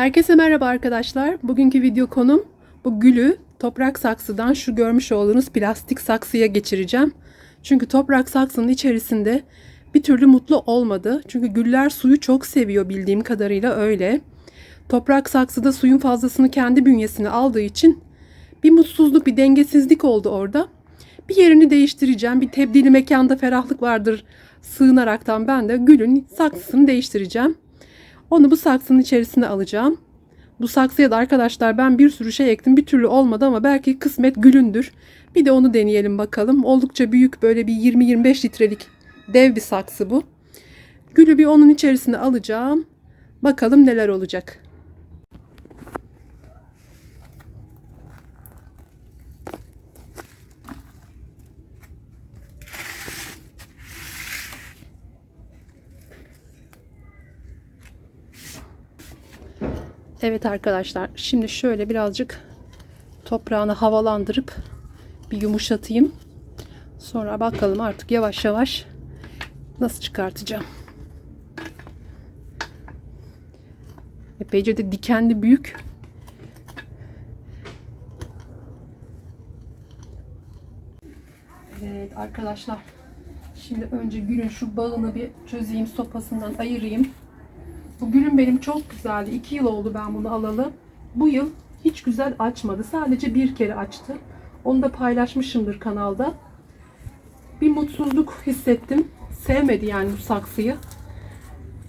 Herkese merhaba arkadaşlar. Bugünkü video konum bu gülü toprak saksıdan şu görmüş olduğunuz plastik saksıya geçireceğim. Çünkü toprak saksının içerisinde bir türlü mutlu olmadı. Çünkü güller suyu çok seviyor bildiğim kadarıyla öyle. Toprak saksıda suyun fazlasını kendi bünyesine aldığı için bir mutsuzluk, bir dengesizlik oldu orada. Bir yerini değiştireceğim. Bir tebdili mekanda ferahlık vardır sığınaraktan ben de gülün saksısını değiştireceğim. Onu bu saksının içerisine alacağım. Bu saksıya da arkadaşlar ben bir sürü şey ektim. Bir türlü olmadı ama belki kısmet gülündür. Bir de onu deneyelim bakalım. Oldukça büyük böyle bir 20-25 litrelik dev bir saksı bu. Gülü bir onun içerisine alacağım. Bakalım neler olacak. Evet arkadaşlar şimdi şöyle birazcık toprağını havalandırıp bir yumuşatayım. Sonra bakalım artık yavaş yavaş nasıl çıkartacağım. Epeyce de dikenli büyük. Evet arkadaşlar. Şimdi önce gülün şu bağını bir çözeyim sopasından ayırayım. Bu gülüm benim çok güzeldi. 2 yıl oldu ben bunu alalı. Bu yıl hiç güzel açmadı. Sadece bir kere açtı. Onu da paylaşmışımdır kanalda. Bir mutsuzluk hissettim. Sevmedi yani bu saksıyı.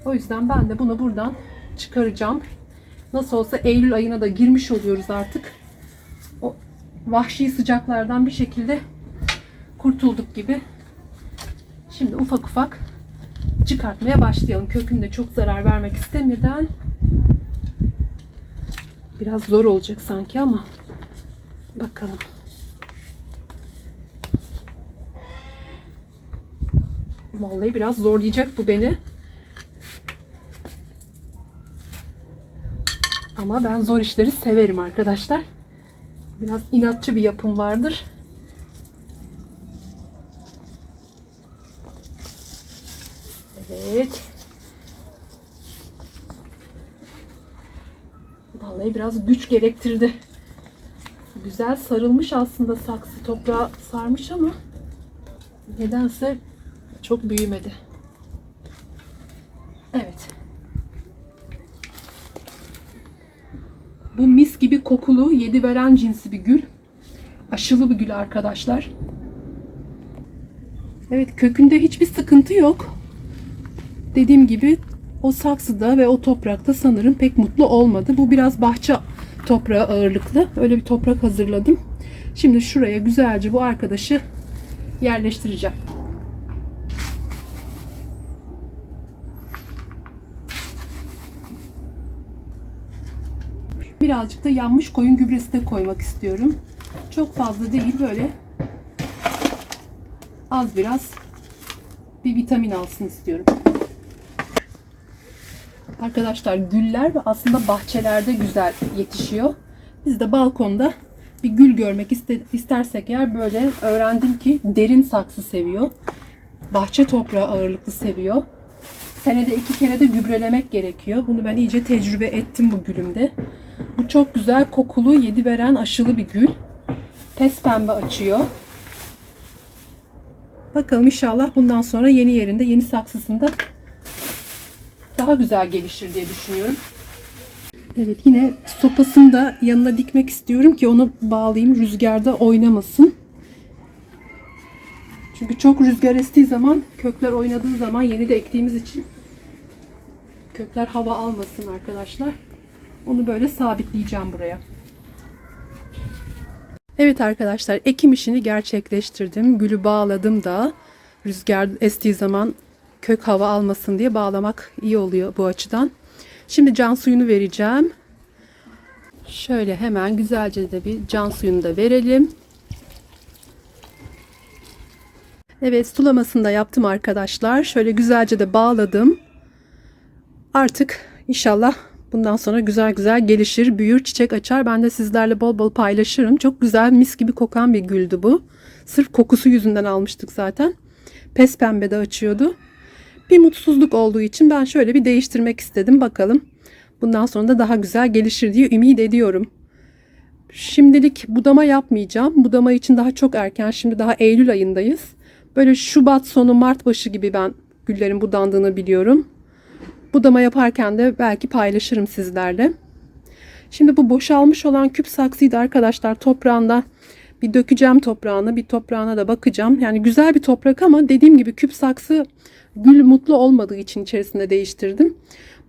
O yüzden ben de bunu buradan çıkaracağım. Nasıl olsa Eylül ayına da girmiş oluyoruz artık. O vahşi sıcaklardan bir şekilde kurtulduk gibi. Şimdi ufak ufak çıkartmaya başlayalım. Kökünde çok zarar vermek istemeden. Biraz zor olacak sanki ama bakalım. Vallahi biraz zorlayacak bu beni. Ama ben zor işleri severim arkadaşlar. Biraz inatçı bir yapım vardır. Evet. Vallahi biraz güç gerektirdi. Güzel sarılmış aslında saksı toprağa sarmış ama nedense çok büyümedi. Evet. Bu mis gibi kokulu yedi veren cinsi bir gül. Aşılı bir gül arkadaşlar. Evet kökünde hiçbir sıkıntı yok dediğim gibi o saksıda ve o toprakta sanırım pek mutlu olmadı. Bu biraz bahçe toprağı ağırlıklı. Öyle bir toprak hazırladım. Şimdi şuraya güzelce bu arkadaşı yerleştireceğim. Birazcık da yanmış koyun gübresi de koymak istiyorum. Çok fazla değil böyle az biraz bir vitamin alsın istiyorum. Arkadaşlar güller aslında bahçelerde güzel yetişiyor. Biz de balkonda bir gül görmek istersek eğer böyle öğrendim ki derin saksı seviyor. Bahçe toprağı ağırlıklı seviyor. Senede iki kere de gübrelemek gerekiyor. Bunu ben iyice tecrübe ettim bu gülümde. Bu çok güzel kokulu, yedi veren aşılı bir gül. Pes pembe açıyor. Bakalım inşallah bundan sonra yeni yerinde, yeni saksısında daha güzel gelişir diye düşünüyorum. Evet yine sopasını da yanına dikmek istiyorum ki onu bağlayayım rüzgarda oynamasın. Çünkü çok rüzgar estiği zaman kökler oynadığı zaman yeni de ektiğimiz için kökler hava almasın arkadaşlar. Onu böyle sabitleyeceğim buraya. Evet arkadaşlar ekim işini gerçekleştirdim. Gülü bağladım da rüzgar estiği zaman kök hava almasın diye bağlamak iyi oluyor bu açıdan. Şimdi can suyunu vereceğim. Şöyle hemen güzelce de bir can suyunu da verelim. Evet sulamasını da yaptım arkadaşlar. Şöyle güzelce de bağladım. Artık inşallah bundan sonra güzel güzel gelişir, büyür, çiçek açar. Ben de sizlerle bol bol paylaşırım. Çok güzel mis gibi kokan bir güldü bu. Sırf kokusu yüzünden almıştık zaten. Pes pembe de açıyordu bir mutsuzluk olduğu için ben şöyle bir değiştirmek istedim. Bakalım Bundan sonra da daha güzel gelişir diye ümit ediyorum. Şimdilik budama yapmayacağım. Budama için daha çok erken. Şimdi daha Eylül ayındayız. Böyle Şubat sonu Mart başı gibi ben güllerin budandığını biliyorum. Budama yaparken de belki paylaşırım sizlerle. Şimdi bu boşalmış olan küp saksıyı da arkadaşlar toprağında bir dökeceğim toprağına, bir toprağına da bakacağım. Yani güzel bir toprak ama dediğim gibi küp saksı gül mutlu olmadığı için içerisinde değiştirdim.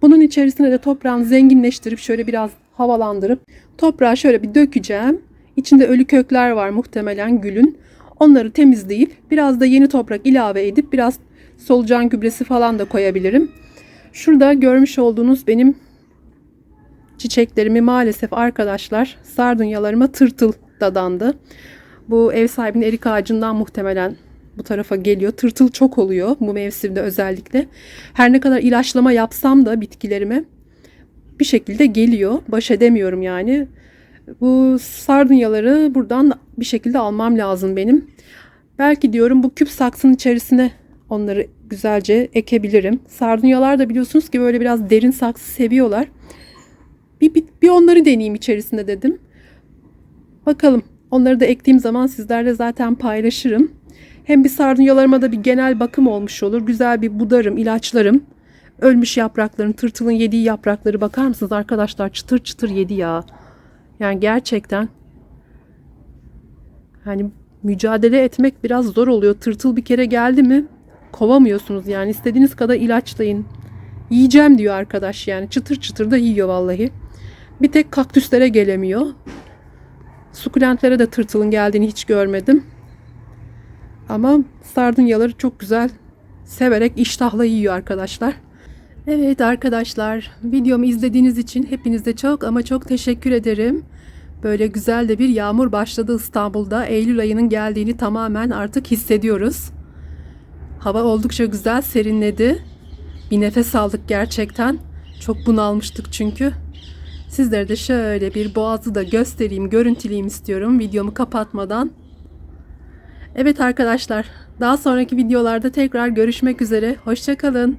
Bunun içerisine de toprağını zenginleştirip şöyle biraz havalandırıp toprağa şöyle bir dökeceğim. İçinde ölü kökler var muhtemelen gülün. Onları temizleyip biraz da yeni toprak ilave edip biraz solucan gübresi falan da koyabilirim. Şurada görmüş olduğunuz benim çiçeklerimi maalesef arkadaşlar sardunyalarıma tırtıl dadandı. Bu ev sahibinin erik ağacından muhtemelen bu tarafa geliyor. Tırtıl çok oluyor bu mevsimde özellikle. Her ne kadar ilaçlama yapsam da bitkilerime bir şekilde geliyor. Baş edemiyorum yani. Bu sardunyaları buradan bir şekilde almam lazım benim. Belki diyorum bu küp saksının içerisine onları güzelce ekebilirim. Sardunyalar da biliyorsunuz ki böyle biraz derin saksı seviyorlar. Bir, bir, bir onları deneyeyim içerisinde dedim. Bakalım. Onları da ektiğim zaman sizlerle zaten paylaşırım. Hem bir sardunyalarıma da bir genel bakım olmuş olur. Güzel bir budarım, ilaçlarım. Ölmüş yaprakların, tırtılın yediği yaprakları bakar mısınız arkadaşlar? Çıtır çıtır yedi ya. Yani gerçekten hani mücadele etmek biraz zor oluyor. Tırtıl bir kere geldi mi kovamıyorsunuz yani. istediğiniz kadar ilaçlayın. Yiyeceğim diyor arkadaş yani. Çıtır çıtır da yiyor vallahi. Bir tek kaktüslere gelemiyor. Sukulentlere de tırtılın geldiğini hiç görmedim. Ama sardunyaları çok güzel severek iştahla yiyor arkadaşlar. Evet arkadaşlar videomu izlediğiniz için hepinize çok ama çok teşekkür ederim. Böyle güzel de bir yağmur başladı İstanbul'da. Eylül ayının geldiğini tamamen artık hissediyoruz. Hava oldukça güzel serinledi. Bir nefes aldık gerçekten. Çok bunalmıştık çünkü. Sizlere de şöyle bir boğazı da göstereyim, görüntüleyeyim istiyorum videomu kapatmadan. Evet arkadaşlar, daha sonraki videolarda tekrar görüşmek üzere. Hoşçakalın.